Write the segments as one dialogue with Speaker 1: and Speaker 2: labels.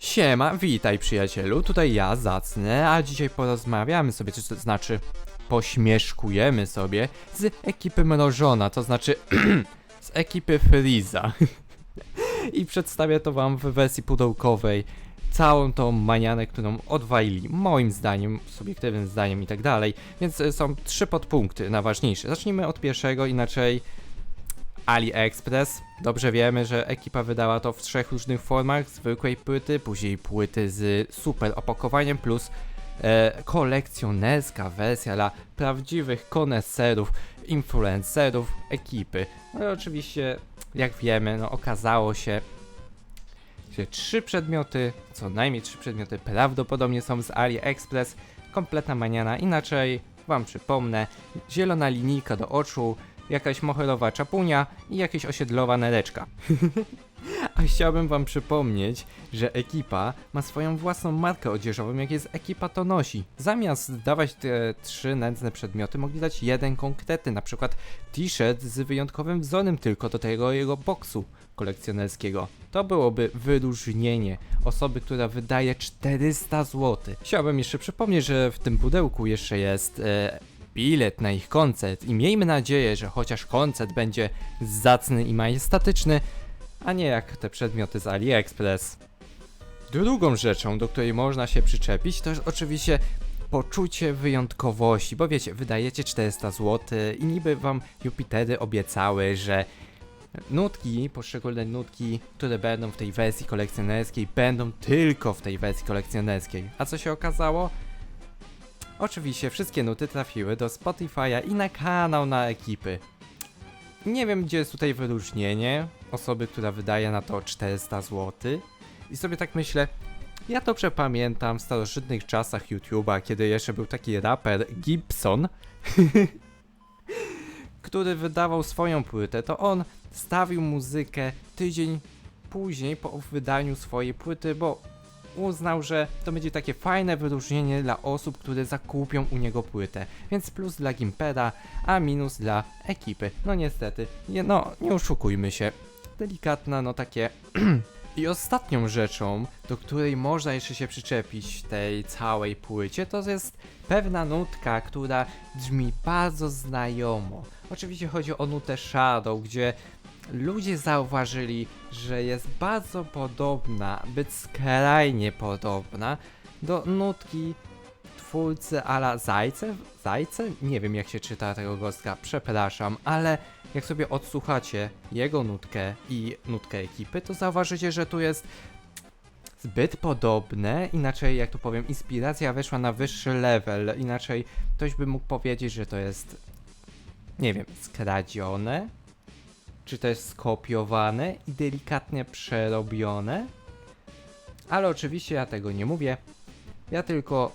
Speaker 1: Siema, witaj przyjacielu, tutaj ja, Zacny, a dzisiaj porozmawiamy sobie, czy to znaczy pośmieszkujemy sobie z ekipy Mrożona, to znaczy z ekipy Freeza. I przedstawię to wam w wersji pudełkowej, całą tą manianę, którą odwalili, moim zdaniem, subiektywnym zdaniem i tak dalej, więc y, są trzy podpunkty najważniejsze. Zacznijmy od pierwszego, inaczej AliExpress. Dobrze wiemy, że ekipa wydała to w trzech różnych formach: zwykłej płyty, później płyty z super opakowaniem, plus e, kolekcjonerska wersja dla prawdziwych koneserów, influencerów ekipy. No i oczywiście, jak wiemy, no okazało się, że trzy przedmioty, co najmniej trzy przedmioty prawdopodobnie są z AliExpress. Kompletna maniana, inaczej wam przypomnę, zielona linijka do oczu, jakaś moherowa czapunia i jakaś osiedlowa nereczka. A chciałbym wam przypomnieć, że ekipa ma swoją własną markę odzieżową, jak jest ekipa to nosi. Zamiast dawać te trzy nędzne przedmioty, mogli dać jeden konkretny, na przykład t-shirt z wyjątkowym wzorem tylko do tego jego boksu kolekcjonerskiego. To byłoby wyróżnienie osoby, która wydaje 400 zł. Chciałbym jeszcze przypomnieć, że w tym pudełku jeszcze jest e, bilet na ich koncert i miejmy nadzieję, że chociaż koncert będzie zacny i majestatyczny, a nie jak te przedmioty z AliExpress. Drugą rzeczą, do której można się przyczepić, to jest oczywiście poczucie wyjątkowości, bo wiecie, wydajecie 400 zł i niby wam Jupitery obiecały, że nutki, poszczególne nutki, które będą w tej wersji kolekcjonerskiej, będą tylko w tej wersji kolekcjonerskiej. A co się okazało? Oczywiście wszystkie nuty trafiły do Spotify'a i na kanał na ekipy. Nie wiem, gdzie jest tutaj wyróżnienie osoby, która wydaje na to 400 zł. I sobie tak myślę, ja to przepamiętam w starożytnych czasach YouTube'a, kiedy jeszcze był taki raper Gibson, który wydawał swoją płytę, to on stawił muzykę tydzień później po wydaniu swojej płyty, bo uznał, że to będzie takie fajne wyróżnienie dla osób, które zakupią u niego płytę. Więc plus dla Gimpera, a minus dla ekipy. No niestety, nie, no nie oszukujmy się. Delikatna, no takie... I ostatnią rzeczą, do której można jeszcze się przyczepić tej całej płycie, to jest pewna nutka, która brzmi bardzo znajomo. Oczywiście chodzi o nutę Shadow, gdzie ludzie zauważyli, że jest bardzo podobna, być skrajnie podobna do nutki twórcy ala Zajce? Zajce? Nie wiem jak się czyta tego gostka, przepraszam, ale jak sobie odsłuchacie jego nutkę i nutkę ekipy, to zauważycie, że tu jest zbyt podobne, inaczej jak tu powiem, inspiracja weszła na wyższy level, inaczej ktoś by mógł powiedzieć, że to jest, nie wiem, skradzione, czy jest skopiowane i delikatnie przerobione, ale oczywiście ja tego nie mówię, ja tylko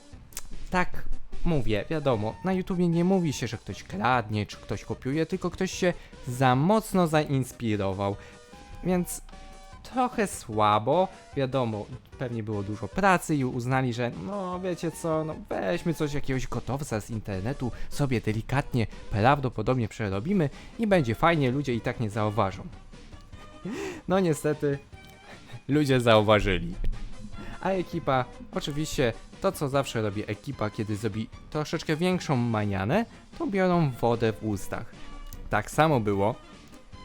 Speaker 1: tak mówię, wiadomo, na YouTubie nie mówi się, że ktoś kradnie, czy ktoś kopiuje, tylko ktoś się za mocno zainspirował, więc trochę słabo, wiadomo, pewnie było dużo pracy i uznali, że no wiecie co, no weźmy coś jakiegoś gotowca z internetu, sobie delikatnie, prawdopodobnie przerobimy i będzie fajnie, ludzie i tak nie zauważą. No niestety, ludzie zauważyli. A ekipa, oczywiście to co zawsze robi ekipa, kiedy zrobi troszeczkę większą manianę, to biorą wodę w ustach. Tak samo było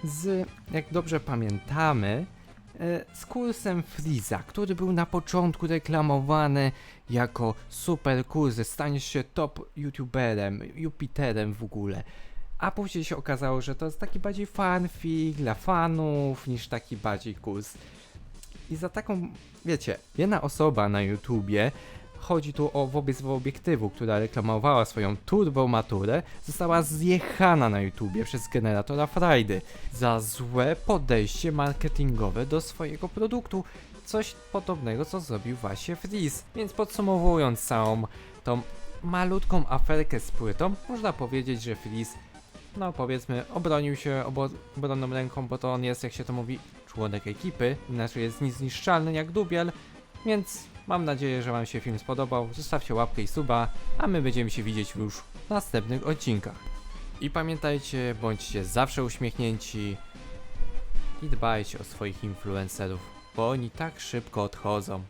Speaker 1: z, jak dobrze pamiętamy, z kursem Freeza, który był na początku reklamowany jako super kurs, staniesz się top youtuberem, Jupiterem w ogóle. A później się okazało, że to jest taki bardziej fanfic dla fanów niż taki bardziej kurs. I za taką, wiecie, jedna osoba na YouTubie, chodzi tu o wobec obiektywu, która reklamowała swoją turbo maturę, została zjechana na YouTubie przez generatora Friday za złe podejście marketingowe do swojego produktu. Coś podobnego, co zrobił właśnie Freeze. Więc podsumowując całą tą malutką aferkę z płytą, można powiedzieć, że Freeze no powiedzmy, obronił się obo- obronną ręką, bo to on jest, jak się to mówi, członek ekipy, inaczej jest niezniszczalny jak dubiel, więc mam nadzieję, że Wam się film spodobał. Zostawcie łapkę i suba, a my będziemy się widzieć już w następnych odcinkach. I pamiętajcie, bądźcie zawsze uśmiechnięci i dbajcie o swoich influencerów. bo oni tak szybko odchodzą.